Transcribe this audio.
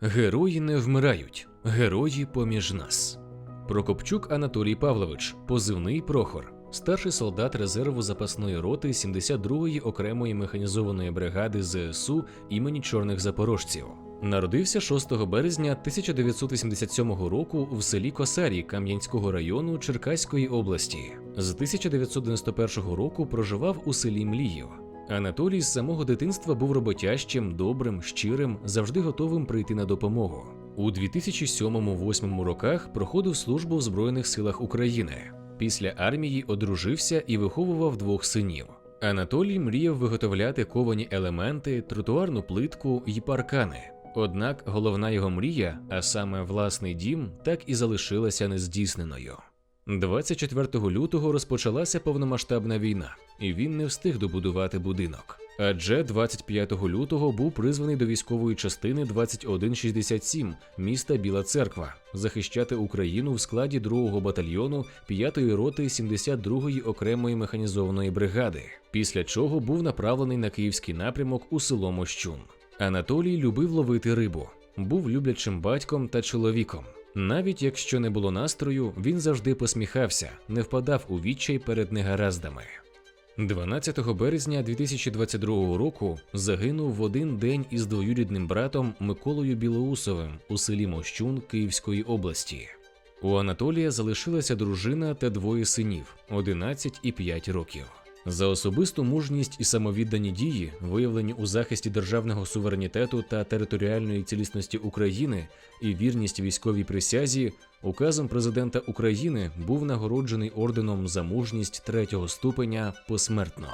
Герої не вмирають, герої поміж нас. Прокопчук Анатолій Павлович, позивний Прохор, старший солдат резерву запасної роти 72-ї окремої механізованої бригади ЗСУ імені Чорних Запорожців. Народився 6 березня 1987 року в селі Косарі Кам'янського району Черкаської області. З 1991 року проживав у селі Мліїв. Анатолій з самого дитинства був роботящим, добрим, щирим, завжди готовим прийти на допомогу. У 2007-2008 роках проходив службу в Збройних силах України. Після армії одружився і виховував двох синів. Анатолій мріяв виготовляти ковані елементи, тротуарну плитку й паркани. Однак головна його мрія, а саме власний дім, так і залишилася нездійсненою. 24 лютого розпочалася повномасштабна війна, і він не встиг добудувати будинок. Адже 25 лютого був призваний до військової частини 2167 міста Біла Церква захищати Україну в складі 2-го батальйону 5-ї роти 72-ї окремої механізованої бригади, після чого був направлений на київський напрямок у село Мощун. Анатолій любив ловити рибу, був люблячим батьком та чоловіком. Навіть якщо не було настрою, він завжди посміхався, не впадав у відчай перед негараздами. 12 березня 2022 року загинув в один день із двоюрідним братом Миколою Білоусовим у селі Мощун Київської області. У Анатолія залишилася дружина та двоє синів 11 і 5 років. За особисту мужність і самовіддані дії, виявлені у захисті державного суверенітету та територіальної цілісності України і вірність військовій присязі, указом президента України був нагороджений орденом за мужність третього ступеня посмертно.